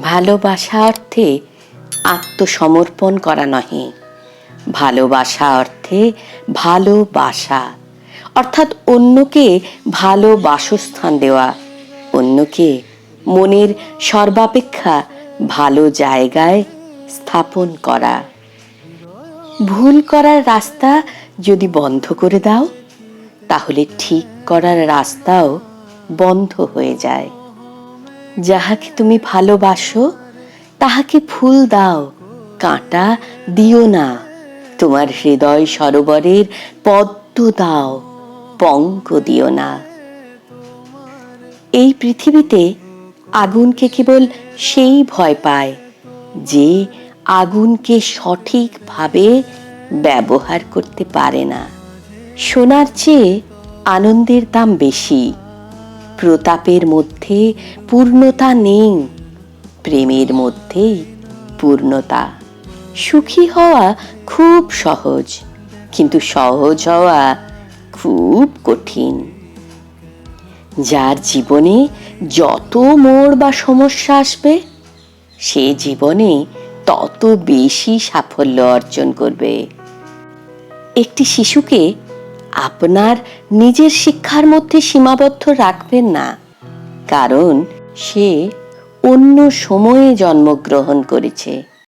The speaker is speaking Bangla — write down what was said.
ভালোবাসা অর্থে আত্মসমর্পণ করা নহে। ভালোবাসা অর্থে ভালোবাসা, অর্থাৎ অন্যকে ভালো বাসস্থান দেওয়া, অন্যকে মনের সর্বাপেক্ষা ভালো জায়গায় স্থাপন করা। ভুল করার রাস্তা যদি বন্ধ করে দাও, তাহলে ঠিক করার রাস্তাও বন্ধ হয়ে যায়। যাহাকে তুমি ভালোবাসো, তাহাকে ফুল দাও, কাঁটা দিও না। তোমার হৃদয় সরোবরের পদ্ম দাও, পঙ্ক দিও না। এই পৃথিবীতে আগুনকে কেবল সেই ভয় পায়, যে আগুনকে সঠিকভাবে ব্যবহার করতে পারে না। সোনার চেয়ে আনন্দের দাম বেশি। প্রতাপের মধ্যে পূর্ণতা নেই, প্রেমের মধ্যেই পূর্ণতা। সুখী হওয়া খুব সহজ, কিন্তু সহজ হওয়া খুব কঠিন। যার জীবনে যত মোড় বা সমস্যা আসবে, সে জীবনে তত বেশি সাফল্য অর্জন করবে। একটি শিশুকে আপনার নিজের শিক্ষার মধ্যে সীমাবদ্ধ রাখবেন না। কারণ সে অন্য সময়ে জন্মগ্রহণ করেছে।